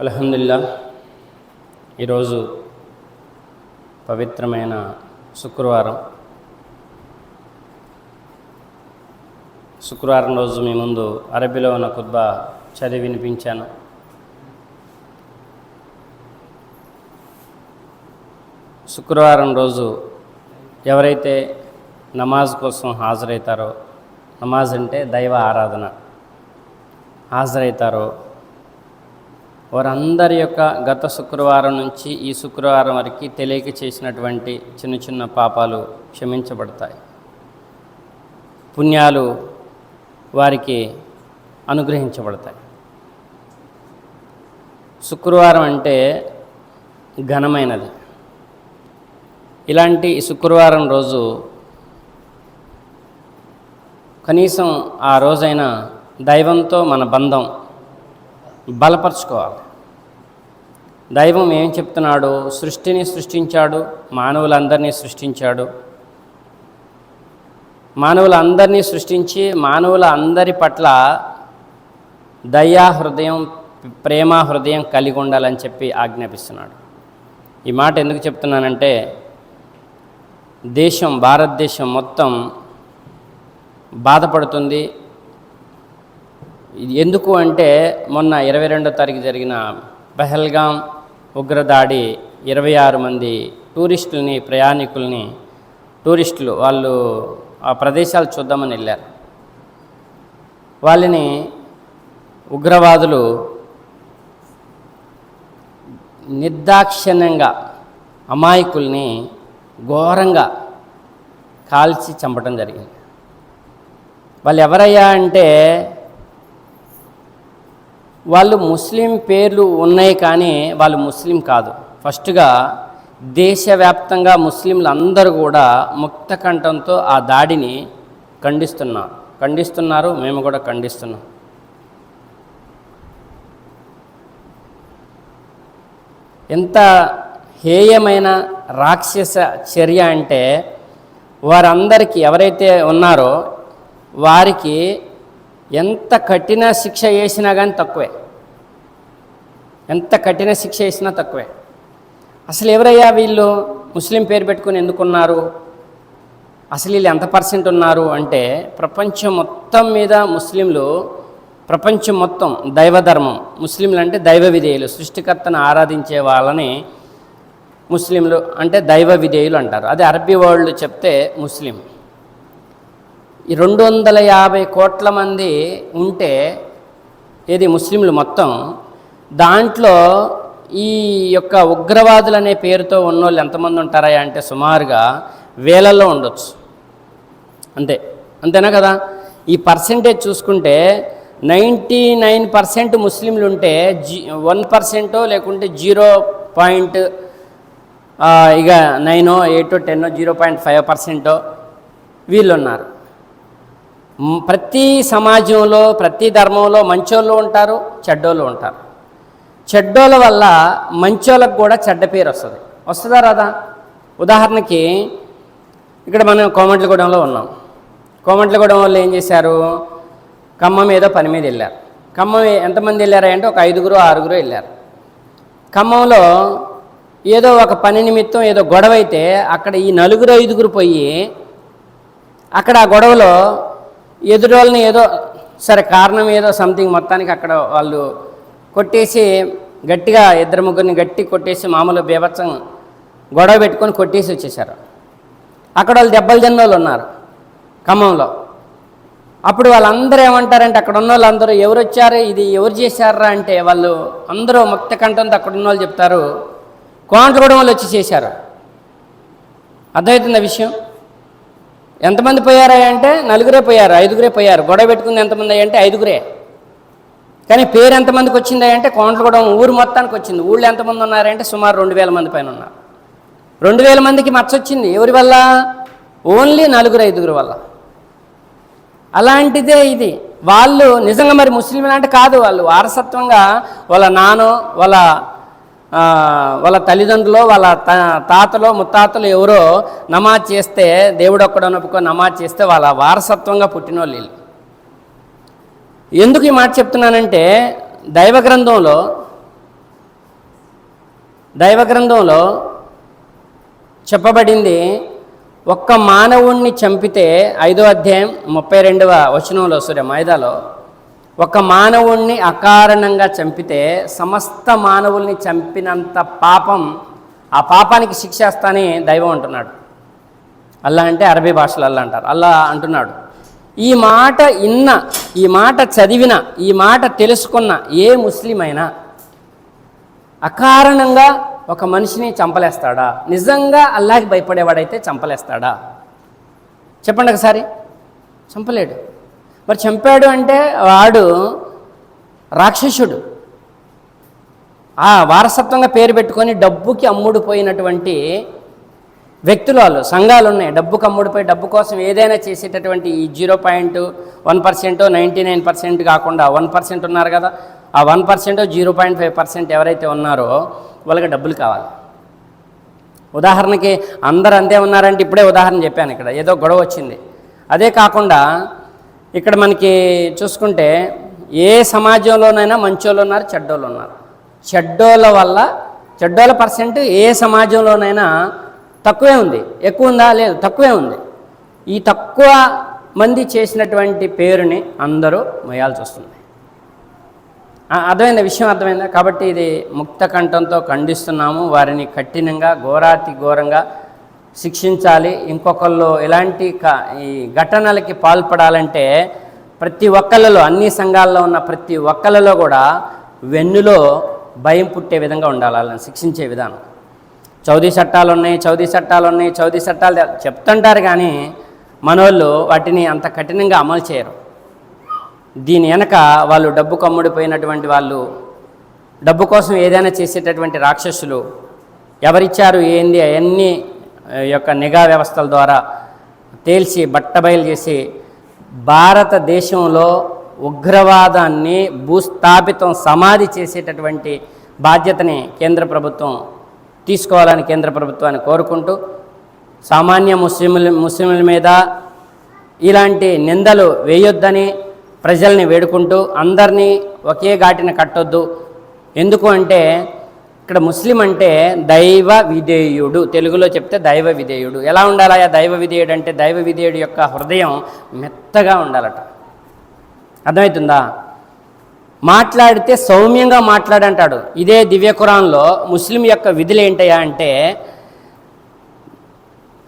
అల్హమ్దుల్లా ఈరోజు పవిత్రమైన శుక్రవారం. శుక్రవారం రోజు మీ ముందు అరబీలో ఉన్న కుద్బా చదివి వినిపించాను. శుక్రవారం రోజు ఎవరైతే నమాజ్ కోసం హాజరవుతారో నమాజ్ అంటే దైవ ఆరాధన. హాజరవుతారో వారందరి యొక్క గత శుక్రవారం నుంచి ఈ శుక్రవారం వరకు తెలియక చేసినటువంటి చిన్న చిన్న పాపాలు క్షమించబడతాయి. పుణ్యాలు వారికి అనుగ్రహించబడతాయి. శుక్రవారం అంటే ఘనమైనది. ఇలాంటి శుక్రవారం రోజు కనీసం ఆ రోజైన దైవంతో మన బంధం బలపరుచుకోవాలి. దైవం ఏం చెప్తున్నాడు? సృష్టిని సృష్టించాడు మానవులందరినీ సృష్టించాడు. మానవులందరినీ సృష్టించి మానవుల అందరి పట్ల దయా హృదయం ప్రేమ హృదయం కలిగి ఉండాలని చెప్పి ఆజ్ఞాపిస్తున్నాడు. ఈ మాట ఎందుకు చెప్తున్నానంటే దేశం భారతదేశం మొత్తం బాధపడుతుంది ఎందుకు అంటే మొన్న ఇరవై రెండో తారీఖు జరిగిన పహల్గాం ఉగ్రదాడి ఇరవై ఆరు మంది టూరిస్టులని ప్రయాణికుల్ని టూరిస్టులు వాళ్ళు ఆ ప్రదేశాలు చూద్దామని వెళ్ళారు. వాళ్ళని ఉగ్రవాదులు నిర్దాక్షిణ్యంగా అమాయకుల్ని ఘోరంగా కాల్చి చంపడం జరిగింది. వాళ్ళు ఎవరయ్యా అంటే వాళ్ళు ముస్లిం పేర్లు ఉన్నాయి కానీ వాళ్ళు ముస్లిం కాదు. ఫస్ట్గా దేశవ్యాప్తంగా ముస్లింలు అందరూ కూడా ముక్త కంఠంతో ఆ దాడిని ఖండిస్తున్నారు ఖండిస్తున్నారు మేము కూడా ఖండిస్తున్నాం. ఎంత హేయమైన రాక్షస చర్య అంటే వారందరికీ ఎవరైతే ఉన్నారో వారికి ఎంత కఠిన శిక్ష వేసినా కానీ తక్కువే. ఎంత కఠిన శిక్ష వేసినా తక్కువే. అసలు ఎవరయ్యా వీళ్ళు? ముస్లిం పేరు పెట్టుకుని ఎందుకున్నారు? అసలు వీళ్ళు ఎంత పర్సెంట్ ఉన్నారు అంటే ప్రపంచం మొత్తం మీద ముస్లింలు ప్రపంచం మొత్తం దైవధర్మం. ముస్లింలు అంటే దైవ విధేయులు. సృష్టికర్తను ఆరాధించే వాళ్ళని ముస్లింలు అంటే దైవ విధేయులు అంటారు. అదే అరబీ వరల్డ్ చెప్తే ముస్లిం. ఈ రెండు వందల యాభై కోట్ల మంది ఉంటే ఏది ముస్లింలు మొత్తం దాంట్లో ఈ యొక్క ఉగ్రవాదులు అనే పేరుతో ఉన్నోళ్ళు ఎంతమంది ఉంటారా అంటే సుమారుగా వేలల్లో ఉండొచ్చు. అంతే. అంతేనా కదా? ఈ పర్సంటేజ్ చూసుకుంటే నైంటీ నైన్ పర్సెంట్ ముస్లింలు ఉంటే జీ వన్ పర్సెంటో లేకుంటే జీరో పాయింట్ ఇక నైనో eight ten zero point five పర్సెంటో వీళ్ళు ఉన్నారు ప్రతి సమాజంలో ప్రతి ధర్మంలో మంచోళ్ళు ఉంటారు చెడ్డోళ్ళు ఉంటారు. చెడ్డోళ్ళ వల్ల మంచోళ్ళకు కూడా చెడ్డ పేరు వస్తుంది. వస్తుందా రాదా? ఉదాహరణకి ఇక్కడ మనం కోమట్లగూడెంలో ఉన్నాం. కోమట్లగూడెం వాళ్ళు ఏం చేశారు? ఖమ్మం ఏదో పని మీద వెళ్ళారు. ఖమ్మం ఎంతమంది వెళ్ళారా అంటే ఒక ఐదుగురు ఆరుగురు వెళ్ళారు. ఖమ్మంలో ఏదో ఒక పని నిమిత్తం ఏదో గొడవ అయితే అక్కడ ఈ నలుగురు ఐదుగురు పోయి అక్కడ ఆ గొడవలో ఎదురోళ్ళని ఏదో సరే కారణం ఏదో సంథింగ్ మొత్తానికి అక్కడ వాళ్ళు కొట్టేసి గట్టిగా ఇద్దరు ముగ్గురిని గట్టి కొట్టేసి మామూలు బీభత్సం గొడవ పెట్టుకొని కొట్టేసి వచ్చేసారు. అక్కడ వాళ్ళు దెబ్బలు తిన్న వాళ్ళు ఉన్నారు ఖమ్మంలో. అప్పుడు వాళ్ళందరూ ఏమంటారంటే అక్కడ ఉన్న వాళ్ళందరూ ఎవరు వచ్చారు ఇది ఎవరు చేశారా అంటే వాళ్ళు అందరూ ముక్త కంఠంతో అక్కడ ఉన్న వాళ్ళు చెప్తారు. కోంట్లగూడెం వాళ్ళు వచ్చి చేశారు. అర్థమవుతుంది విషయం? ఎంతమంది పోయారా అంటే నలుగురే పోయారు ఐదుగురే పోయారు. గొడవ పెట్టుకుంది ఎంతమంది అంటే ఐదుగురే. కానీ పేరు ఎంతమందికి వచ్చిందా అంటే కోండలగూడెం ఊరు మొత్తానికి వచ్చింది. ఊళ్ళో ఎంతమంది ఉన్నారంటే సుమారు రెండు వేల మంది పైన ఉన్నారు. రెండు వేల మందికి మచ్చ వచ్చింది. ఎవరి వల్ల? ఓన్లీ నలుగురు ఐదుగురు వల్ల. అలాంటిదే ఇది. వాళ్ళు నిజంగా మరి ముస్లింలు అంటే కాదు వాళ్ళు. వారసత్వంగా వాళ్ళ నానో వాళ్ళ వాళ్ళ తల్లిదండ్రులు వాళ్ళ త- తాతలో ముత్తాతలు ఎవరో నమాజ్ చేస్తే దేవుడు ఒక్కడో నొప్పుకో నమాజ్ చేస్తే వాళ్ళ వారసత్వంగా పుట్టిన వాళ్ళు. ఎందుకు ఈ మాట చెప్తున్నానంటే దైవ గ్రంథంలో దైవ గ్రంథంలో చెప్పబడింది ఒక్క మానవుణ్ణి చంపితే ఐదో అధ్యాయం ముప్పై రెండవ వచనంలో సూర్య మైదాలో ఒక మానవుణ్ణి అకారణంగా చంపితే సమస్త మానవుల్ని చంపినంత పాపం ఆ పాపానికి శిక్షేస్తాని దైవం అంటున్నాడు. అల్లా అంటే అరబీ భాషలో అల్లా అంటారు. అల్లా అంటున్నాడు. ఈ మాట ఇన్న ఈ మాట చదివిన ఈ మాట తెలుసుకున్న ఏ ముస్లిం అయినా అకారణంగా ఒక మనిషిని చంపలేస్తాడా? నిజంగా అల్లాకి భయపడేవాడైతే చంపలేస్తాడా? చెప్పండి ఒకసారి. చంపలేడు. మరి చంపాడు అంటే వాడు రాక్షసుడు. ఆ వారసత్వంగా పేరు పెట్టుకొని డబ్బుకి అమ్ముడుపోయినటువంటి వ్యక్తులు వాళ్ళు సంఘాలు ఉన్నాయి. డబ్బుకు అమ్ముడిపోయి డబ్బు కోసం ఏదైనా చేసేటటువంటి ఈ zero point one percent ninety nine percent కాకుండా వన్ పర్సెంట్ ఉన్నారు కదా ఆ one percent zero point five percent ఎవరైతే ఉన్నారో వాళ్ళకి డబ్బులు కావాలి. ఉదాహరణకి అందరు అంతే ఉన్నారంటే ఇప్పుడే ఉదాహరణ చెప్పాను ఇక్కడ ఏదో గొడవ వచ్చింది. అదే కాకుండా ఇక్కడ మనకి చూసుకుంటే ఏ సమాజంలోనైనా మంచోళ్ళు ఉన్నారు చెడ్డోళ్ళు ఉన్నారు. చెడ్డోళ్ళ వల్ల చెడ్డోళ్ళ పర్సెంట్ ఏ సమాజంలోనైనా తక్కువే ఉంది. ఎక్కువ ఉందా? లేదు తక్కువే ఉంది. ఈ తక్కువ మంది చేసినటువంటి పేరుని అందరూ మొయాల్సి వస్తుంది. అర్థమైంది? విషయం అర్థమైందా? కాబట్టి ఇది ముక్త కంఠంతో ఖండిస్తున్నాము. వారిని కఠినంగా ఘోరాతి ఘోరంగా శిక్షించాలి. ఇంకొకళ్ళు ఇలాంటి క ఈ ఘటనలకి పాల్పడాలంటే ప్రతి ఒక్కళ్ళలో అన్ని సంఘాల్లో ఉన్న ప్రతి ఒక్కళ్ళలో కూడా వెన్నులో భయం పుట్టే విధంగా ఉండాలి. వాళ్ళని శిక్షించే విధానం. చౌదీ చట్టాలు ఉన్నాయి చౌదీ చట్టాలు ఉన్నాయి చౌదీ చట్టాలు చెప్తుంటారు కానీ మనోళ్ళు వాటిని అంత కఠినంగా అమలు చేయరు. దీని వెనక వాళ్ళు డబ్బు కమ్ముడిపోయినటువంటి వాళ్ళు డబ్బు కోసం ఏదైనా చేసేటటువంటి రాక్షసులు ఎవరిచ్చారు ఏంది అవన్నీ యొక్క నిఘా వ్యవస్థల ద్వారా తేల్చి బట్టబయలు చేసి భారతదేశంలో ఉగ్రవాదాన్ని భూస్థాపితం సమాధి చేసేటటువంటి బాధ్యతని కేంద్ర ప్రభుత్వం తీసుకోవాలని కేంద్ర ప్రభుత్వాన్ని కోరుకుంటూ సామాన్య ముస్లింల ముస్లింల మీద ఇలాంటి నిందలు వేయొద్దని ప్రజల్ని వేడుకుంటూ అందరినీ ఒకే ఘాటిన కట్టొద్దు. ఎందుకు అంటే ఇక్కడ ముస్లిం అంటే దైవ విధేయుడు. తెలుగులో చెప్తే దైవ విధేయుడు. ఎలా ఉండాలయా దైవ విధేయుడు అంటే దైవ విధేయుడు యొక్క హృదయం మెత్తగా ఉండాలట. అర్థమవుతుందా? మాట్లాడితే సౌమ్యంగా మాట్లాడంటాడు. ఇదే దివ్య ఖురాన్లో ముస్లిం యొక్క విధులు ఏంటయా అంటే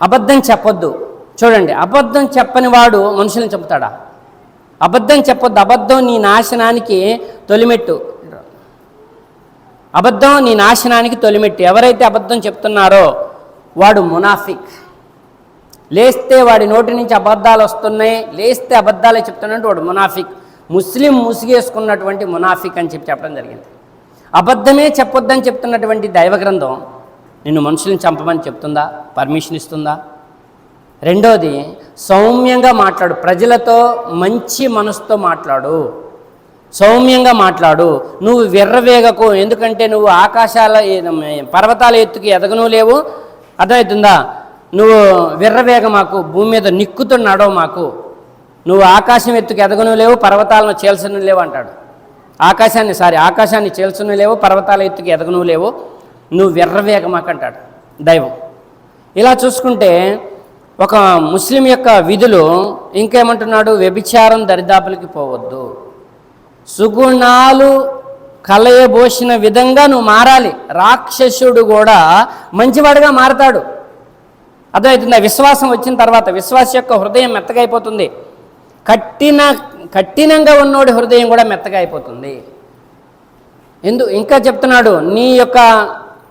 అబద్ధం చెప్పొద్దు. చూడండి అబద్ధం చెప్పని వాడు మనుషులను చెప్తాడా? అబద్ధం చెప్పొద్దు. అబద్ధం నీ నాశనానికి తొలిమెట్టు. అబద్ధం నీ నాశనానికి తొలిమెట్టి. ఎవరైతే అబద్ధం చెప్తున్నారో వాడు మునాఫిక్. లేస్తే వాడి నోటి నుంచి అబద్ధాలు వస్తున్నాయి లేస్తే అబద్ధాలే చెప్తున్నట్టు వాడు మునాఫిక్. ముస్లిం ముసుగేసుకున్నటువంటి మునాఫిక్ అని చెప్పి చెప్పడం జరిగింది. అబద్ధమే చెప్పొద్దని చెప్తున్నటువంటి దైవ గ్రంథం నిన్ను మనుషులను చంపమని చెప్తుందా? పర్మిషన్ ఇస్తుందా? రెండోది సౌమ్యంగా మాట్లాడు. ప్రజలతో మంచి మనసుతో మాట్లాడు. సౌమ్యంగా మాట్లాడు. నువ్వు విర్రవేగకు ఎందుకంటే నువ్వు ఆకాశాల పర్వతాల ఎత్తుకి ఎదగను లేవు. అర్థమవుతుందా? నువ్వు విర్రవేగ మాకు భూమి మీద నిక్కుతో నడవు మాకు. నువ్వు ఆకాశం ఎత్తుకి ఎదగను లేవు పర్వతాలను చేల్చను లేవు అంటాడు. ఆకాశాన్ని సారీ ఆకాశాన్ని చేల్చను లేవు పర్వతాల ఎత్తుకి ఎదగను లేవు. నువ్వు విర్రవేగ మాకు అంటాడు దైవం. ఇలా చూసుకుంటే ఒక ముస్లిం యొక్క విధులు ఇంకేమంటున్నాడు? వ్యభిచారం దరిదాపులకి పోవద్దు. సుగుణాలు కలయబోసిన విధంగా నువ్వు మారాలి. రాక్షసుడు కూడా మంచివాడుగా మారతాడు. అర్థమవుతుంది? విశ్వాసం వచ్చిన తర్వాత విశ్వాస యొక్క హృదయం మెత్తగా అయిపోతుంది కఠిన కఠినంగా ఉన్నోడి హృదయం కూడా మెత్తగా అయిపోతుంది ఎందు ఇంకా చెప్తున్నాడు నీ యొక్క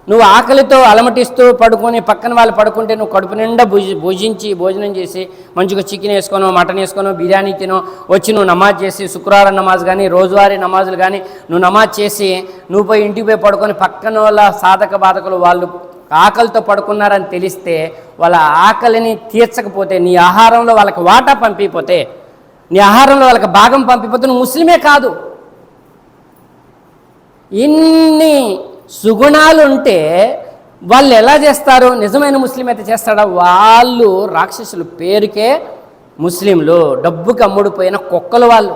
నువ్వు ఆకలితో అలమటిస్తూ పడుకొని పక్కన వాళ్ళు పడుకుంటే నువ్వు కడుపు నిండా భుజి భుజించి భోజనం చేసి మంచిగా చికెన్ వేసుకోనో మటన్ వేసుకోనో బిర్యానీ తినో వచ్చి నువ్వు నమాజ్ చేసి శుక్రవారం నమాజ్ కానీ రోజువారీ నమాజులు కానీ నువ్వు నమాజ్ చేసి నువ్వు పోయి ఇంటికి పోయి పడుకొని పక్కన వాళ్ళ సాధక బాధకులు వాళ్ళు ఆకలితో పడుకున్నారని తెలిస్తే వాళ్ళ ఆకలిని తీర్చకపోతే నీ ఆహారంలో వాళ్ళకి వాటా పంపిపోతే నీ ఆహారంలో వాళ్ళకి భాగం పంపిపోతే నువ్వు ముస్లిమే కాదు. ఇన్ని సుగుణాలు ఉంటే వాళ్ళు ఎలా చేస్తారు నిజమైన ముస్లిం అయితే చేస్తాడా? వాళ్ళు రాక్షసులు పేరుకే ముస్లింలు డబ్బుకి అమ్ముడుపోయిన కుక్కలు వాళ్ళు.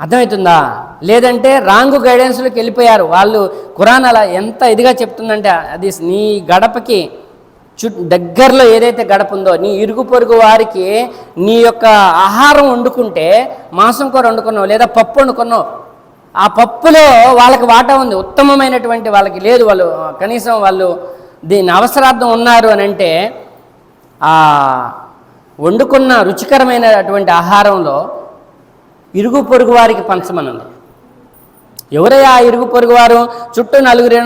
అర్థమవుతుందా? లేదంటే రాంగ్ గైడెన్స్లోకి వెళ్ళిపోయారు. వాళ్ళు ఖురాన్ అలా ఎంత ఇదిగా చెప్తుందంటే అది నీ గడపకి చు దగ్గరలో ఏదైతే గడప ఉందో నీ ఇరుగు పొరుగు వారికి నీ యొక్క ఆహారం వండుకుంటే మాంసం కూర వండుకున్నావు లేదా పప్పు వండుకున్నావు ఆ పప్పులో వాళ్ళకి వాటా ఉంది. ఉత్తమమైనటువంటి వాళ్ళకి లేదు వాళ్ళు. కనీసం వాళ్ళు దీని అవసరార్థం ఉన్నారు అని అంటే ఆ వండుకున్న రుచికరమైనటువంటి ఆహారంలో ఇరుగు పొరుగు వారికి పంచమనుంది. ఎవరయ్యా ఆ ఇరుగు పొరుగు వారు? చుట్టూ నలుగురు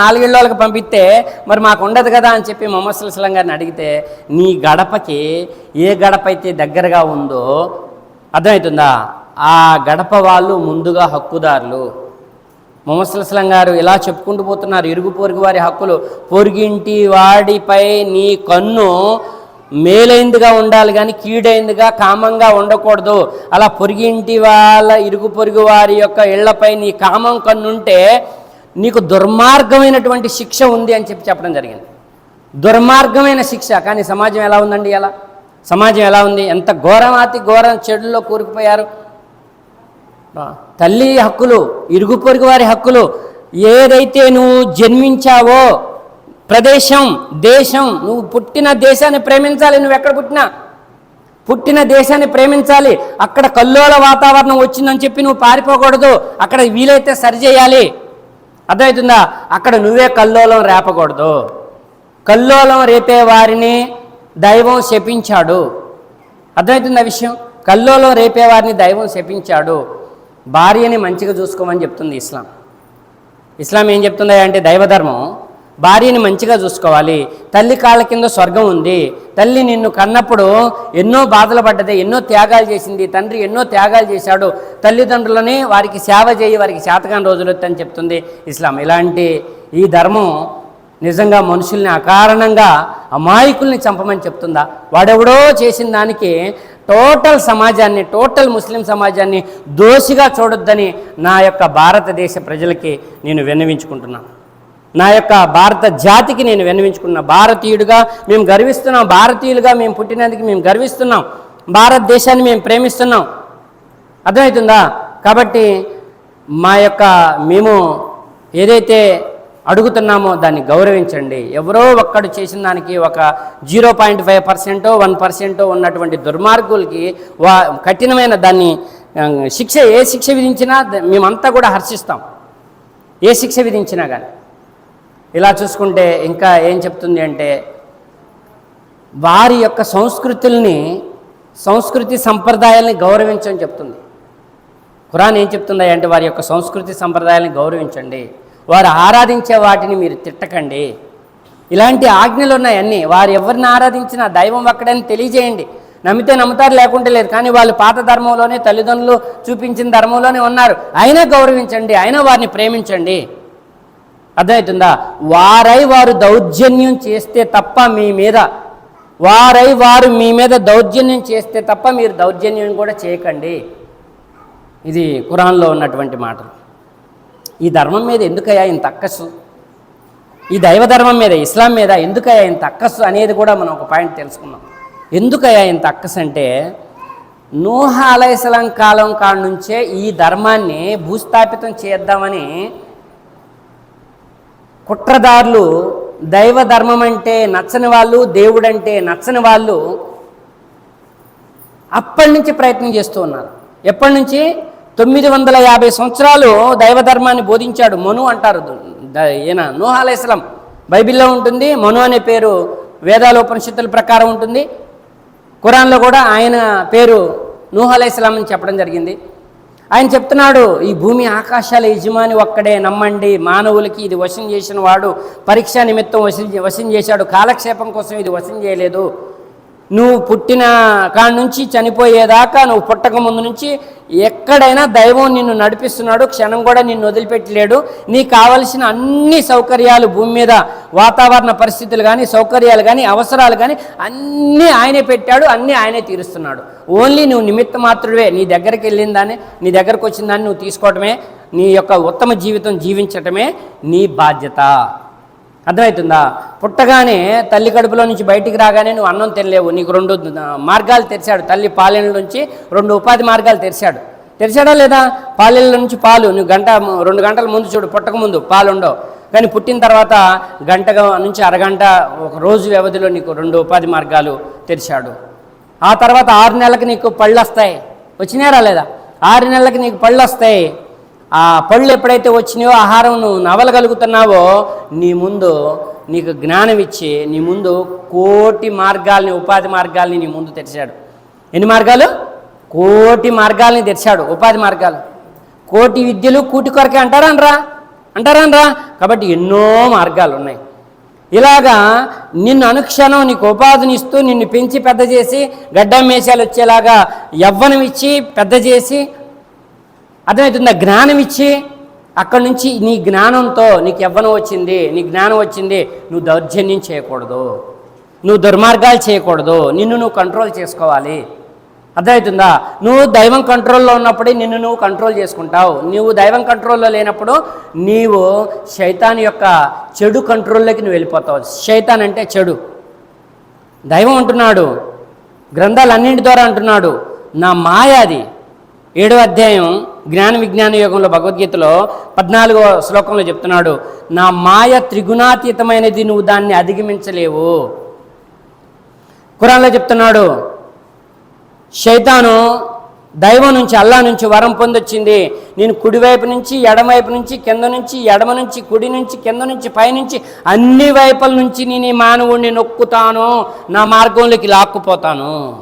నాలుగేళ్ళ వాళ్ళకి పంపిస్తే మరి మాకు ఉండదు కదా అని చెప్పి మొహమ్మద్ సుల్సలం గారిని అడిగితే నీ గడపకి ఏ గడప అయితే దగ్గరగా ఉందో అర్థమవుతుందా? ఆ గడప వాళ్ళు ముందుగా హక్కుదారులు. మొహమ్మద్ గారు ఇలా చెప్పుకుంటూ పోతున్నారు ఇరుగు పొరుగు వారి హక్కులు. పొరుగింటి వాడిపై నీ కన్ను మేలైందిగా ఉండాలి కానీ కీడైందిగా కామంగా ఉండకూడదు. అలా పొరిగింటి వాళ్ళ ఇరుగు పొరుగు వారి యొక్క ఇళ్ళపై నీ కామం కన్నుంటే నీకు దుర్మార్గమైనటువంటి శిక్ష ఉంది అని చెప్పి చెప్పడం జరిగింది. దుర్మార్గమైన శిక్ష. కానీ సమాజం ఎలా ఉందండి ఎలా సమాజం ఎలా ఉంది? ఎంత ఘోరమాతి ఘోరం చెడుల్లో కూరుకుపోయారు? తల్లి హక్కులు ఇరుగు పొరుగు వారి హక్కులు ఏదైతే నువ్వు జన్మించావో ప్రదేశం దేశం నువ్వు పుట్టిన దేశాన్ని ప్రేమించాలి నువ్వు ఎక్కడ పుట్టినా? పుట్టిన దేశాన్ని ప్రేమించాలి. అక్కడ కల్లోల వాతావరణం వచ్చిందని చెప్పి నువ్వు పారిపోకూడదు. అక్కడ వీలైతే సరిచేయాలి అర్థమవుతుందా? అక్కడ నువ్వే కల్లోలం రేపకూడదు. కల్లోలం రేపే వారిని దైవం శపించాడు. అర్థమవుతుందా విషయం? కల్లోలం రేపే వారిని దైవం శపించాడు. భార్యని మంచిగా చూసుకోమని చెప్తుంది ఇస్లాం. ఇస్లాం ఏం చెప్తుంది అంటే దైవధర్మం. భార్యని మంచిగా చూసుకోవాలి. తల్లి కాళ్ళ కింద స్వర్గం ఉంది. తల్లి నిన్ను కన్నప్పుడు ఎన్నో బాధలు పడ్డది ఎన్నో త్యాగాలు చేసింది తండ్రి ఎన్నో త్యాగాలు చేశాడు. తల్లిదండ్రులని వారికి సేవ చేయి వారికి శాతకాన్ని రోజులు అని చెప్తుంది ఇస్లాం. ఇలాంటి ఈ ధర్మం నిజంగా మనుషుల్ని అకారణంగా అమాయకుల్ని చంపమని చెప్తుందా? వాడెవడో చేసిన దానికి టోటల్ సమాజాన్ని టోటల్ ముస్లిం సమాజాన్ని దోషిగా చూడొద్దని నా యొక్క భారతదేశ ప్రజలకి నేను విన్నవించుకుంటున్నాను నా యొక్క భారత జాతికి నేను విన్నవించుకున్న భారతీయుడిగా మేము గర్విస్తున్నాం భారతీయులుగా మేము పుట్టినందుకు మేము గర్విస్తున్నాం భారతదేశాన్ని మేము ప్రేమిస్తున్నాం. అర్థమవుతుందా? కాబట్టి మా యొక్క మేము ఏదైతే అడుగుతున్నామో దాన్ని గౌరవించండి. ఎవరో ఒక్కడు చేసిన దానికి ఒక జీరో పాయింట్ ఫైవ్ పర్సెంటో వన్ పర్సెంటో ఉన్నటువంటి దుర్మార్గులకి వా కఠినమైన దాన్ని శిక్ష ఏ శిక్ష విధించినా మేమంతా కూడా హర్షిస్తాం. ఏ శిక్ష విధించినా కానీ ఇలా చూసుకుంటే ఇంకా ఏం చెప్తుంది అంటే వారి యొక్క సంస్కృతుల్ని సంస్కృతి సంప్రదాయాల్ని గౌరవించని చెప్తుంది. ఖురాన్ ఏం చెప్తుంది అంటే వారి యొక్క సంస్కృతి సంప్రదాయాల్ని గౌరవించండి. వారు ఆరాధించే వాటిని మీరు తిట్టకండి. ఇలాంటి ఆజ్ఞలు ఉన్నాయి అన్నీ వారు ఎవరిని ఆరాధించినా దైవం ఒక్కడని తెలియజేయండి. నమ్మితే నమ్ముతారు లేకుంటే లేదు. కానీ వాళ్ళు పాత ధర్మంలోనే తల్లిదండ్రులు చూపించిన ధర్మంలోనే ఉన్నారు. అయినా గౌరవించండి అయినా వారిని ప్రేమించండి. అర్థమవుతుందా? వారై వారు దౌర్జన్యం చేస్తే తప్ప మీ మీద వారై వారు మీ మీద దౌర్జన్యం చేస్తే తప్ప మీరు దౌర్జన్యం కూడా చేయకండి. ఇది ఖురాన్లో ఉన్నటువంటి మాటలు. ఈ ధర్మం మీద ఎందుకయ్యా ఇంత అక్కసు? ఈ దైవ ధర్మం మీద ఇస్లాం మీద ఎందుకయ్యా ఇంత అక్కసు అనేది కూడా మనం ఒక పాయింట్ తెలుసుకున్నాం ఎందుకయ్యా ఇంత అక్కసు అంటే నూహ అలైసలం కాలం కాడ నుంచే ఈ ధర్మాన్ని భూస్థాపితం చేద్దామని కుట్రదారులు దైవ ధర్మం అంటే నచ్చని వాళ్ళు దేవుడంటే నచ్చని వాళ్ళు అప్పటి నుంచి ప్రయత్నం చేస్తూ ఉన్నారు. ఎప్పటి నుంచి? తొమ్మిది వందల యాభై సంవత్సరాలు దైవధర్మాన్ని బోధించాడు మను అంటారు. ఈయన నూహ అలైస్లాం బైబిల్లో ఉంటుంది మను అనే పేరు వేదాల ఉపనిషత్తుల ప్రకారం ఉంటుంది. ఖురాన్లో కూడా ఆయన పేరు నూహ అలైస్లాం అని చెప్పడం జరిగింది. ఆయన చెప్తున్నాడు ఈ భూమి ఆకాశాల యజమాని ఒక్కడే నమ్మండి. మానవులకి ఇది వశం చేసిన వాడు పరీక్ష నిమిత్తం వశం వశం చేశాడు. కాలక్షేపం కోసం ఇది వశం చేయలేదు. నువ్వు పుట్టిన కాడి నుంచి చనిపోయేదాకా నువ్వు పుట్టక ముందు నుంచి ఎక్కడైనా దైవం నిన్ను నడిపిస్తున్నాడు క్షణం కూడా నిన్ను వదిలిపెట్టలేడు. నీకు కావలసిన అన్ని సౌకర్యాలు భూమి మీద వాతావరణ పరిస్థితులు కానీ సౌకర్యాలు కానీ అవసరాలు కానీ అన్నీ ఆయనే పెట్టాడు అన్నీ ఆయనే తీరుస్తున్నాడు. ఓన్లీ నువ్వు నిమిత్త మాత్రుడే నీ దగ్గరికి వెళ్ళిన దాన్ని నీ దగ్గరకు వచ్చిన దాన్ని నువ్వు తీసుకోవటమే నీ యొక్క ఉత్తమ జీవితం జీవించటమే నీ బాధ్యత. అర్థమవుతుందా పుట్టగానే తల్లి కడుపులో నుంచి బయటికి రాగానే నువ్వు అన్నం తినలేవు నీకు రెండు మార్గాలు తెరిచాడు. తల్లి పాలన నుంచి రెండు ఉపాధి మార్గాలు తెరిచాడు. తెరిచాడా లేదా? పాలెళ్ళ నుంచి పాలు నువ్వు గంట రెండు గంటల ముందు చూడు పుట్టక ముందు పాలు ఉండవు. కానీ పుట్టిన తర్వాత గంట నుంచి అరగంట ఒక రోజు వ్యవధిలో నీకు రెండు ఉపాధి మార్గాలు తెరిచాడు. ఆ తర్వాత ఆరు నెలలకు నీకు పళ్ళు వస్తాయి. వచ్చినాయా లేదా? ఆరు నెలలకు నీకు పళ్ళు వస్తాయి. ఆ పళ్ళు ఎప్పుడైతే వచ్చినాయో ఆహారం నువ్వు నవలగలుగుతున్నావో నీ ముందు నీకు జ్ఞానం ఇచ్చి నీ ముందు కోటి మార్గాల్ని ఉపాధి మార్గాల్ని నీ ముందు తెరిచాడు. ఎన్ని మార్గాలు? కోటి మార్గాల్ని తెరిచాడు. ఉపాధి మార్గాలు. కోటి విద్యలు కూటి కొరకే అంటారా అనరా అంటారా అనరా కాబట్టి ఎన్నో మార్గాలు ఉన్నాయి ఇలాగా నిన్ను అనుక్షణం నీకు ఉపాధిని ఇస్తూ నిన్ను పెంచి పెద్ద చేసి గడ్డం మేషాలు వచ్చేలాగా యవ్వనం ఇచ్చి పెద్ద చేసి అర్థమవుతుందా? జ్ఞానం ఇచ్చి అక్కడి నుంచి నీ జ్ఞానంతో నీకు యవ్వనం వచ్చింది నీ జ్ఞానం వచ్చింది నువ్వు దౌర్జన్యం చేయకూడదు. నువ్వు దుర్మార్గాలు చేయకూడదు. నిన్ను నువ్వు కంట్రోల్ చేసుకోవాలి. అర్థమవుతుందా? నువ్వు దైవం కంట్రోల్లో ఉన్నప్పుడే నిన్ను నువ్వు కంట్రోల్ చేసుకుంటావు. నువ్వు దైవం కంట్రోల్లో లేనప్పుడు నీవు శైతాన్ యొక్క చెడు కంట్రోల్లోకి నువ్వు వెళ్ళిపోతావు. శైతాన్ అంటే చెడు. దైవం అంటున్నాడు గ్రంథాలన్నింటి ద్వారా అంటున్నాడు నా మాయ అది. ఏడో అధ్యాయం జ్ఞాన విజ్ఞాన యోగంలో భగవద్గీతలో పద్నాలుగో శ్లోకంలో చెప్తున్నాడు నా మాయ త్రిగుణాతీతమైనది నువ్వు దాన్ని అధిగమించలేవు. కురాన్లో చెప్తున్నాడు శైతాను దైవం నుంచి అల్లా నుంచి వరం పొందొచ్చింది. నేను కుడివైపు నుంచి ఎడమవైపు నుంచి కింద నుంచి ఎడమ నుంచి కుడి నుంచి కింద నుంచి పైనుంచి అన్ని వైపుల నుంచి నేను ఈ మానవుడిని నొక్కుతాను. నా మార్గంలోకి లాక్కుపోతాను.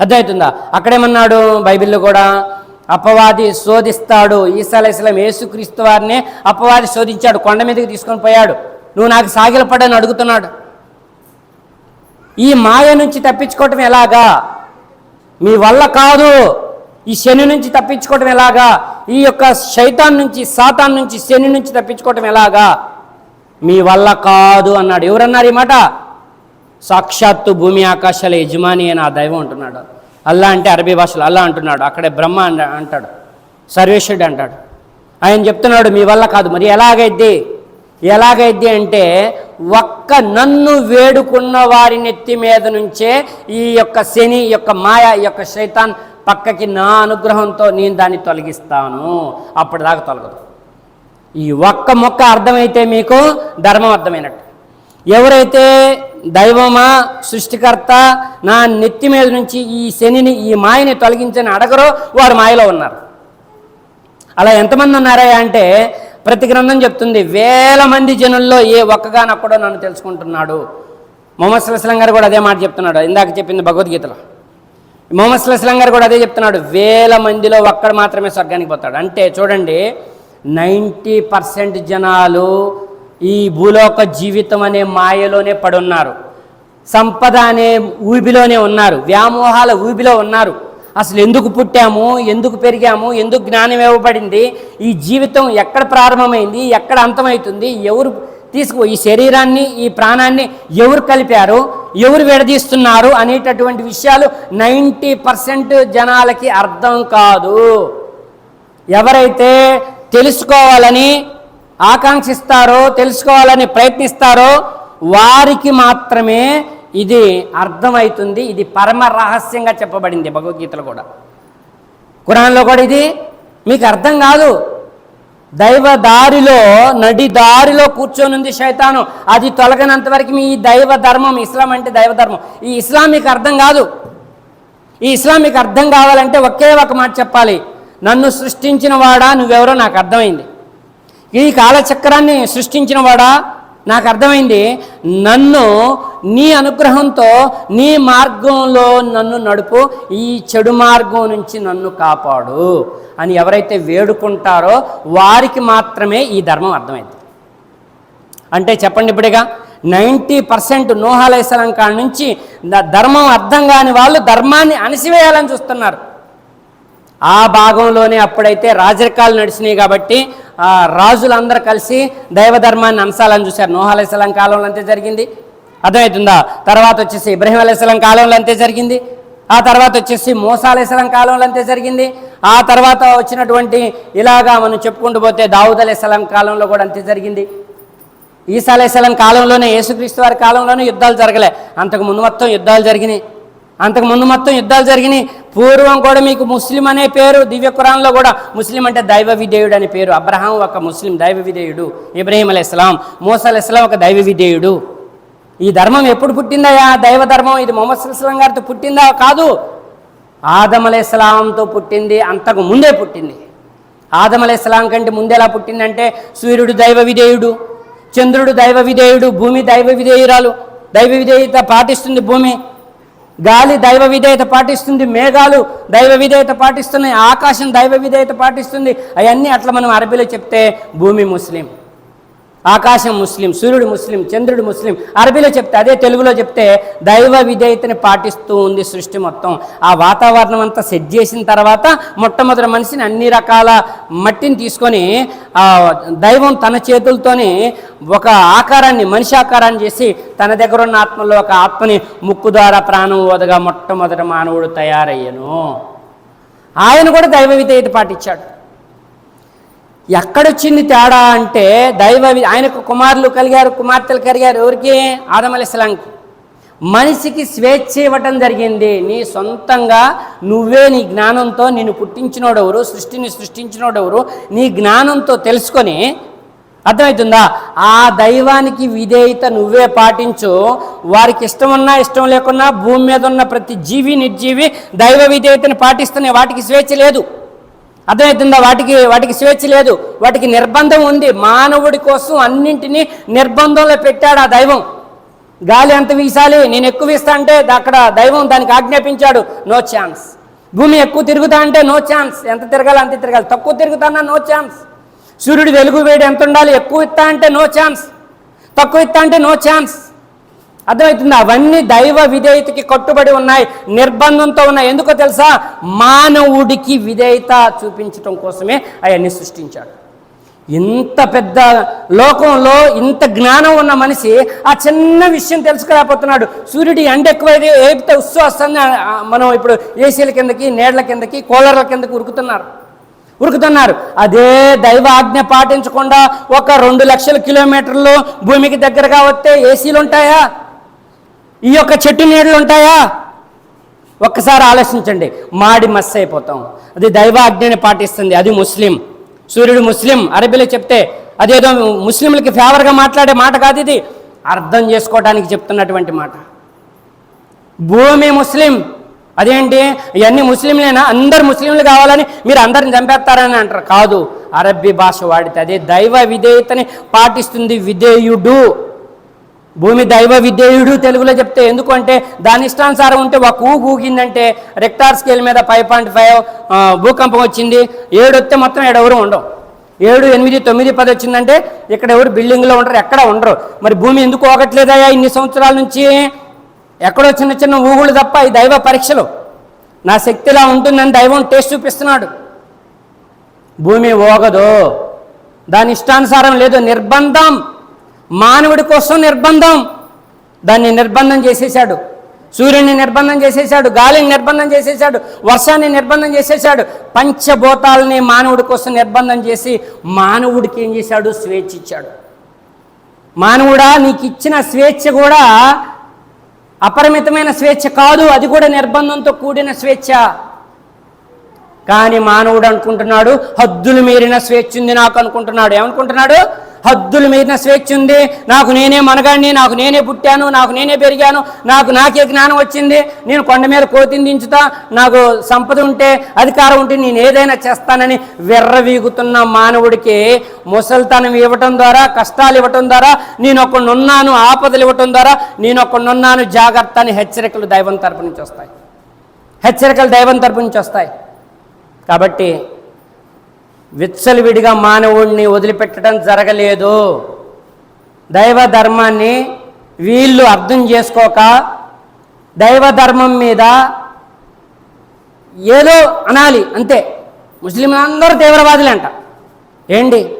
అర్థమవుతుందా? అక్కడేమన్నాడు బైబిల్లో కూడా అపవాది శోధిస్తాడు. ఈసాల ఇస్లాం యేసుక్రీస్తు వారినే అపవాది శోధించాడు. కొండ మీదకి తీసుకొని పోయాడు. నువ్వు నాకు సాగిలపడని అడుగుతున్నాడు. ఈ మాయ నుంచి తప్పించుకోవటం ఎలాగా? మీ వల్ల కాదు. ఈ శని నుంచి తప్పించుకోవటం ఎలాగా? ఈ యొక్క శైతాన్ నుంచి సాతాన్ నుంచి శని నుంచి తప్పించుకోవటం ఎలాగా? మీ వల్ల కాదు అన్నాడు. ఎవరన్నారు ఈ మాట? సాక్షాత్తు భూమి ఆకాశాల యజమాని అని ఆ దైవం అంటున్నాడు. అల్లా అంటే అరబీ భాషలో అల్లా అంటున్నాడు. అక్కడే బ్రహ్మ అంటాడు. సర్వేశ్వరుడు అంటాడు. ఆయన చెప్తున్నాడు మీ వల్ల కాదు. మరి ఎలాగైద్ది? ఎలాగైద్ది అంటే ఒక్క నన్ను వేడుకున్న వారి నెత్తి మీద నుంచే ఈ యొక్క శని ఈ యొక్క మాయ ఈ యొక్క శైతాన్ పక్కకి నా అనుగ్రహంతో నేను దాన్ని తొలగిస్తాను. అప్పటిదాకా తొలగదు. ఈ ఒక్క మొక్క అర్థమైతే మీకు ధర్మం అర్థమైనట్టు. ఎవరైతే దైవమా సృష్టికర్త నా నెత్తి మీద నుంచి ఈ శనిని ఈ మాయని తొలగించని అడగరో వారు మాయలో ఉన్నారు. అలా ఎంతమంది ఉన్నారా అంటే ప్రతి గ్రంథం చెప్తుంది వేల మంది జనుల్లో ఏ ఒక్కగానొక్కడో నన్ను తెలుసుకుంటున్నాడు. మొహమ్మద్ సులస్లం గారు కూడా అదే మాట చెప్తున్నాడు ఇందాక చెప్పింది భగవద్గీతలో. మొహమ్మద్ సులస్లం గారు కూడా అదే చెప్తున్నాడు వేల మందిలో ఒక్కడు మాత్రమే స్వర్గానికి పోతాడు. అంటే చూడండి నైంటీ పర్సెంట్ జనాలు ఈ భూలోక జీవితం అనే మాయలోనే పడున్నారు. సంపద అనే ఊబిలోనే ఉన్నారు. వ్యామోహాల ఊబిలో ఉన్నారు. అసలు ఎందుకు పుట్టాము? ఎందుకు పెరిగాము? ఎందుకు జ్ఞానం ఇవ్వబడింది? ఈ జీవితం ఎక్కడ ప్రారంభమైంది? ఎక్కడ అంతమవుతుంది? ఎవరు తీసుకు ఈ శరీరాన్ని ఈ ప్రాణాన్ని ఎవరు కలిపారు? ఎవరు విడదీస్తున్నారు? అనేటటువంటి విషయాలు నైంటీ పర్సెంట్ జనాలకి అర్థం కాదు. ఎవరైతే తెలుసుకోవాలని ఆకాంక్షిస్తారో తెలుసుకోవాలని ప్రయత్నిస్తారో వారికి మాత్రమే ఇది అర్థమవుతుంది ఇది పరమ రహస్యంగా చెప్పబడింది భగవద్గీతలో కూడా. ఖురాన్లో కూడా ఇది మీకు అర్థం కాదు. దైవ దారిలో నడి దారిలో కూర్చోనుంది శైతాను. అది తొలగనంత వరకు మీ దైవ ధర్మం ఇస్లాం అంటే దైవ ధర్మం. ఈ ఇస్లాం మీకు అర్థం కాదు. ఈ ఇస్లాం మీకు అర్థం కావాలంటే ఒకే ఒక మాట చెప్పాలి. నన్ను సృష్టించిన వాడా నువ్వెవరో నాకు అర్థమైంది. ఈ కాలచక్రాన్ని సృష్టించిన వాడా? నాకు అర్థమైంది. నన్ను నీ అనుగ్రహంతో నీ మార్గంలో నన్ను నడుపు ఈ చెడు మార్గం నుంచి నన్ను కాపాడు అని ఎవరైతే వేడుకుంటారో వారికి మాత్రమే ఈ ధర్మం అర్థమైంది. అంటే చెప్పండి ఇప్పుడుగా నైంటీ పర్సెంట్ నోహాలైసలం కాడ నుంచి ధర్మం అర్థం కాని వాళ్ళు ధర్మాన్ని అణిసివేయాలని చూస్తున్నారు. ఆ భాగంలోనే అప్పుడైతే రాజరికాలు నడిచినాయి కాబట్టి ఆ రాజులందరూ కలిసి దైవధర్మాన్ని అంశాలని చూశారు. నోహ అలైస్లాం కాలంలో అంతే జరిగింది. అర్థమవుతుందా? తర్వాత వచ్చేసి ఇబ్రహీం అలైస్లాం కాలంలో అంతే జరిగింది. ఆ తర్వాత వచ్చేసి మోసా అలైస్లాం కాలంలో అంతే జరిగింది. ఆ తర్వాత వచ్చినటువంటి ఇలాగా మనం చెప్పుకుంటూ పోతే దావుద్ అలైస్లాం కాలంలో కూడా అంతే జరిగింది. ఈసా అలైస్లాం కాలంలోనే యేసుక్రీస్తు వారి కాలంలోనే యుద్ధాలు జరగలే. అంతకు ముందు మొత్తం యుద్ధాలు జరిగినాయి. అంతకు ముందు మొత్తం యుద్ధాలు జరిగినాయి. పూర్వం కూడా మీకు ముస్లిం అనే పేరు దివ్య కురాన్లో కూడా ముస్లిం అంటే దైవ విధేయుడు అనే పేరు. అబ్రహాం ఒక ముస్లిం దైవ విధేయుడు ఇబ్రహీం అలీ ఇస్లాం మూస అలీ ఇస్లాం ఒక దైవ విధేయుడు. ఈ ధర్మం ఎప్పుడు పుట్టిందయా దైవ ధర్మం ఇది మొహమ్మద్ ఇస్లాం గారితో పుట్టిందా? కాదు. ఆదం అలీ ఇస్లాంతో పుట్టింది అంతకు ముందే పుట్టింది. ఆదం అలీ ఇస్లాం కంటే ముందు ఎలా పుట్టిందంటే సూర్యుడు దైవ విధేయుడు చంద్రుడు దైవ విధేయుడు భూమి దైవ విధేయురాలు. దైవ విధేయత పాటిస్తుంది భూమి. గాలి దైవ విధేయత పాటిస్తుంది మేఘాలు దైవ విధేయత పాటిస్తున్నాయి ఆకాశం దైవ విధేయత పాటిస్తుంది. అవన్నీ అట్లా మనం అరబీలో చెప్తే భూమి ముస్లిం. ఆకాశం ముస్లిం సూర్యుడు ముస్లిం చంద్రుడు ముస్లిం. అరబీలో చెప్తే అదే తెలుగులో చెప్తే దైవ విధేయతని పాటిస్తూ ఉంది సృష్టి మొత్తం. ఆ వాతావరణం అంతా సెట్ చేసిన తర్వాత మొట్టమొదటి మనిషిని అన్ని రకాల మట్టిని తీసుకొని ఆ దైవం తన చేతులతోని ఒక ఆకారాన్ని మనిషి ఆకారాన్ని చేసి తన దగ్గర ఉన్న ఆత్మలో ఒక ఆత్మని ముక్కు ద్వారా ప్రాణం ఓదగా మొట్టమొదటి మానవుడు తయారయ్యను. ఆయన కూడా దైవ విధేయత పాటించాడు. ఎక్కడొచ్చింది తేడా అంటే దైవ ఆయనకు కుమారులు కలిగారు కుమార్తెలు కలిగారు. ఎవరికి? ఆదం మనిషికి స్వేచ్ఛ ఇవ్వటం జరిగింది. నీ సొంతంగా నువ్వే నీ జ్ఞానంతో నిన్ను పుట్టించినోడెవరు సృష్టిని సృష్టించినోడెవరు నీ జ్ఞానంతో తెలుసుకొని అర్థమవుతుందా ఆ దైవానికి విధేయత నువ్వే పాటించు. వారికి ఇష్టం ఉన్నా ఇష్టం లేకున్నా భూమి మీద ఉన్న ప్రతి జీవి నిర్జీవి దైవ విధేయతను పాటిస్తేనే వాటికి స్వేచ్ఛ లేదు. అర్థమవుతుందా? వాటికి వాటికి స్వేచ్ఛ లేదు. వాటికి నిర్బంధం ఉంది. మానవుడి కోసం అన్నింటినీ నిర్బంధంలో పెట్టాడు ఆ దైవం. గాలి ఎంత వీసాలి. నేను ఎక్కువ వీస్తా అంటే అక్కడ దైవం దానికి ఆజ్ఞాపించాడు. నో ఛాన్స్ భూమి ఎక్కువ తిరుగుతా అంటే నో ఛాన్స్ ఎంత తిరగాలి అంత తిరగాలి. తక్కువ తిరుగుతానా? నో ఛాన్స్ సూర్యుడు వెలుగు వేడి ఎంత ఉండాలి? ఎక్కువ ఇస్తా అంటే నో ఛాన్స్ తక్కువ ఇస్తా అంటే నో ఛాన్స్ అర్థమవుతుంది? అవన్నీ దైవ విధేయతకి కట్టుబడి ఉన్నాయి నిర్బంధంతో ఉన్నాయి. ఎందుకో తెలుసా? మానవుడికి విధేయత చూపించటం కోసమే అవన్నీ సృష్టించాడు. ఇంత పెద్ద లోకంలో ఇంత జ్ఞానం ఉన్న మనిషి ఆ చిన్న విషయం తెలుసుకోలేకపోతున్నాడు సూర్యుడి ఎండ ఎక్కువైతే ఏపితే ఉత్సవస్తుంది మనం ఇప్పుడు ఏసీల కిందకి నీళ్ళ కిందకి కూలర్ల కిందకి ఉరుకుతున్నారు. ఉరుకుతున్నారు. అదే దైవ ఆజ్ఞ పాటించకుండా ఒక రెండు లక్షల కిలోమీటర్లు భూమికి దగ్గరగా వస్తే ఏసీలు ఉంటాయా? ఈ యొక్క చెట్టు నీడలు ఉంటాయా? ఒక్కసారి ఆలోచించండి. మాడి మస్ అయిపోతాం. అది దైవాజ్ఞని పాటిస్తుంది. అది ముస్లిం. సూర్యుడు ముస్లిం. అరబీలో చెప్తే అదేదో ముస్లింలకి ఫేవర్గా మాట్లాడే మాట కాదు ఇది. అర్థం చేసుకోవడానికి చెప్తున్నటువంటి మాట. భూమి ముస్లిం. అదేంటి? ఇవన్నీ ముస్లింలేనా? అందరు ముస్లింలు కావాలని మీరు అందరిని చంపేస్తారని అంటారు. కాదు. అరబ్బీ భాష వాడితే అదే దైవ విధేయతని పాటిస్తుంది విధేయుడు. భూమి దైవ విధేయుడు తెలుగులో చెప్తే ఎందుకంటే దాని ఇష్టానుసారం ఉంటే ఒక ఊగు ఊగిందంటే రెక్టార్ స్కేల్ మీద ఫైవ్ పాయింట్ ఫైవ్ భూకంపం వచ్చింది. ఏడు వస్తే మొత్తం ఏడెవరు ఉండవు. ఏడు ఎనిమిది తొమ్మిది పది వచ్చిందంటే ఇక్కడ ఎవరు బిల్డింగ్లో ఉండరు ఎక్కడ ఉండరు. మరి భూమి ఎందుకు ఓగట్లేదయ్యా ఇన్ని సంవత్సరాల నుంచి? ఎక్కడో చిన్న చిన్న ఊగులు తప్ప ఈ దైవ పరీక్షలు. నా శక్తిలా ఉంటుందని దైవం టేస్ట్ చూపిస్తున్నాడు. భూమి ఓగదు. దాని ఇష్టానుసారం లేదు నిర్బంధం. మానవుడి కోసం నిర్బంధం. దాన్ని నిర్బంధం చేసేశాడు. సూర్యుని నిర్బంధం చేసేశాడు. గాలిని నిర్బంధం చేసేశాడు. వర్షాన్ని నిర్బంధం చేసేశాడు. పంచభూతాలని మానవుడి కోసం నిర్బంధం చేసి మానవుడికి ఏం చేశాడు? స్వేచ్ఛ ఇచ్చాడు. మానవుడా నీకు ఇచ్చిన స్వేచ్ఛ కూడా అపరిమితమైన స్వేచ్ఛ కాదు. అది కూడా నిర్బంధంతో కూడిన స్వేచ్ఛ. కానీ మానవుడు అనుకుంటున్నాడు హద్దులు మీరిన స్వేచ్ఛ ఉంది నాకు అనుకుంటున్నాడు. ఏమనుకుంటున్నాడు? హద్దులు మీరిన స్వేచ్ఛ ఉంది. నాకు నేనే మనగాడిని నాకు నేనే పుట్టాను నాకు నేనే పెరిగాను నాకు నాకే జ్ఞానం వచ్చింది. నేను కొండ మీద కోతిని దించుతా నాకు సంపద ఉంటే అధికారం ఉంటే నేను ఏదైనా చేస్తానని వెర్రవీగుతున్న మానవుడికి ముసల్తనం ఇవ్వటం ద్వారా కష్టాలు ఇవ్వటం ద్వారా నేను ఒకనున్నాను ఆపదలు ఇవ్వటం ద్వారా నేను ఒకనున్నాను జాగ్రత్త అని హెచ్చరికలు దైవం తరపు నుంచి వస్తాయి. హెచ్చరికలు దైవం తరపు నుంచి వస్తాయి. కాబట్టి విచ్చలవిడిగా మానవుడిని వదిలిపెట్టడం జరగలేదు. దైవ ధర్మాన్ని వీళ్ళు అర్థం చేసుకోక దైవ ధర్మం మీద ఏదో అనాలి అంతే. ముస్లింలందరూ తీవ్రవాదులే అంట ఏంటి?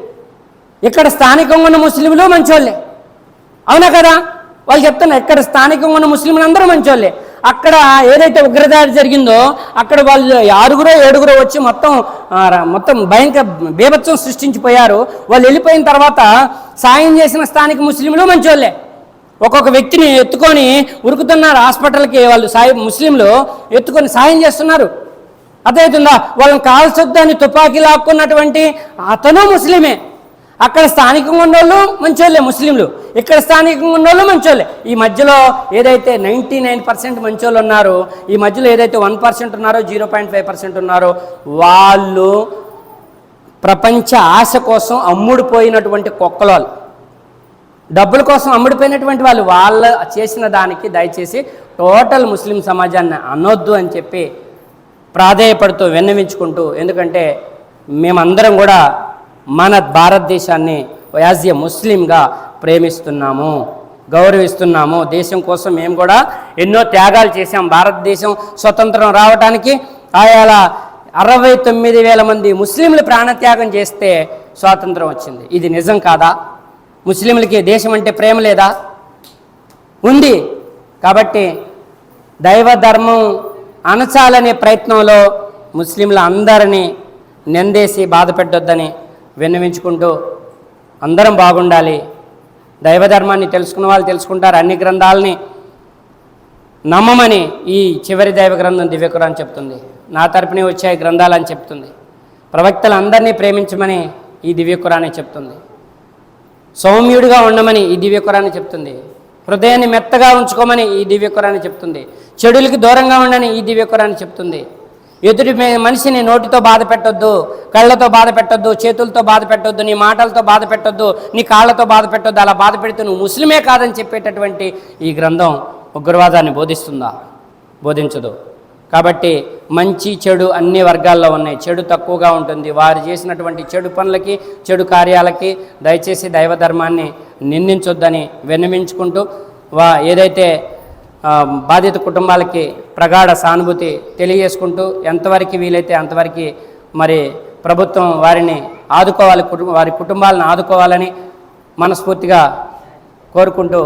ఇక్కడ స్థానికంగా ఉన్న ముస్లింలు మంచోళ్ళే. అవునా కదా? వాళ్ళు చెప్తున్నారు ఎక్కడ స్థానికంగా ఉన్న ముస్లింలు అందరూ మంచోళ్ళే. అక్కడ ఏదైతే ఉగ్రదాడి జరిగిందో అక్కడ వాళ్ళు ఆరుగురో ఏడుగురో వచ్చి మొత్తం మొత్తం భయంకర బీభత్సం సృష్టించిపోయారు. వాళ్ళు వెళ్ళిపోయిన తర్వాత సాయం చేసిన స్థానిక ముస్లింలు మంచోళ్ళే. ఒక్కొక్క వ్యక్తిని ఎత్తుకొని ఉరుకుతున్నారు హాస్పిటల్కి వాళ్ళు సాయి ముస్లింలు ఎత్తుకొని సాయం చేస్తున్నారు. అర్థమవుతుందా వాళ్ళని కాల్చొద్దని తుపాకీ లాక్కున్నటువంటి అతను ముస్లిమే. అక్కడ స్థానికంగా ఉన్నోళ్ళు మంచోళ్ళే ముస్లింలు. ఇక్కడ స్థానికంగా ఉన్నోళ్ళు మంచోళ్ళే. ఈ మధ్యలో ఏదైతే నైంటీ నైన్ పర్సెంట్ మంచోళ్ళు ఉన్నారో ఈ మధ్యలో ఏదైతే వన్ పర్సెంట్ ఉన్నారో జీరో పాయింట్ ఫైవ్ పర్సెంట్ ఉన్నారో వాళ్ళు ప్రపంచ ఆశ కోసం అమ్ముడుపోయినటువంటి కుక్కలు డబ్బుల కోసం అమ్ముడిపోయినటువంటి వాళ్ళు వాళ్ళ చేసిన దానికి దయచేసి టోటల్ ముస్లిం సమాజాన్ని అనొద్దు అని చెప్పి ప్రాధేయపడుతూ విన్నవించుకుంటూ ఎందుకంటే మేమందరం కూడా మన భారతదేశాన్ని యాజ్ ఏ ముస్లింగా ప్రేమిస్తున్నాము గౌరవిస్తున్నాము. దేశం కోసం మేము కూడా ఎన్నో త్యాగాలు చేశాం. భారతదేశం స్వతంత్రం రావడానికి ఆయా అరవై తొమ్మిది వేల మంది ముస్లింలు ప్రాణత్యాగం చేస్తే స్వాతంత్రం వచ్చింది. ఇది నిజం కాదా? ముస్లింలకి దేశం అంటే ప్రేమ లేదా? ఉంది. కాబట్టి దైవ ధర్మం అణచాలనే ప్రయత్నంలో ముస్లింల అందరినీ నిందేసి బాధ పెట్టొద్దని విన్నవించుకుంటూ అందరం బాగుండాలి. దైవ ధర్మాన్ని తెలుసుకున్న వాళ్ళు తెలుసుకుంటారు. అన్ని గ్రంథాలని నమ్మమని ఈ చివరి దైవ గ్రంథం దివ్యకురాన్ని చెప్తుంది. నా తరపునే వచ్చాయి గ్రంథాలు అని చెప్తుంది. ప్రవక్తలందరినీ ప్రేమించమని ఈ దివ్యకురాన్ని చెప్తుంది. సౌమ్యుడిగా ఉండమని ఈ దివ్యకురాన్ని చెప్తుంది. హృదయాన్ని మెత్తగా ఉంచుకోమని ఈ దివ్యకురాన్ని చెప్తుంది. చెడులకి దూరంగా ఉండని ఈ దివ్యకురాన్ని చెప్తుంది. ఎదుటి మనిషిని నోటితో బాధ పెట్టొద్దు కళ్ళతో బాధ పెట్టొద్దు చేతులతో బాధ పెట్టొద్దు నీ మాటలతో బాధ పెట్టొద్దు నీ కాళ్ళతో బాధ పెట్టొద్దు అలా బాధ పెడితే నువ్వు ముస్లిమే కాదని చెప్పేటటువంటి ఈ గ్రంథం ఉగ్రవాదాన్ని బోధిస్తుందా? బోధించదు. కాబట్టి మంచి చెడు అన్ని వర్గాల్లో ఉన్నాయి. చెడు తక్కువగా ఉంటుంది. వారు చేసినటువంటి చెడు పనులకి చెడు కార్యాలకి దయచేసి దైవ ధర్మాన్ని నిందించొద్దని విన్నవించుకుంటూ వా ఏదైతే బాధిత కుటుంబాలకి ప్రగాఢ సానుభూతి తెలియజేసుకుంటూ ఎంతవరకు వీలైతే అంతవరకు మరి ప్రభుత్వం వారిని ఆదుకోవాలి వారి కుటుంబాలను ఆదుకోవాలని మనస్ఫూర్తిగా కోరుకుంటూ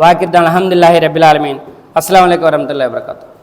వాకిద్దాన్ అల్హమ్దుల్లాహి రబ్బిల్ ఆలమీన్. అస్సలం అయికం వరహతుల్లా వబర్కాతు.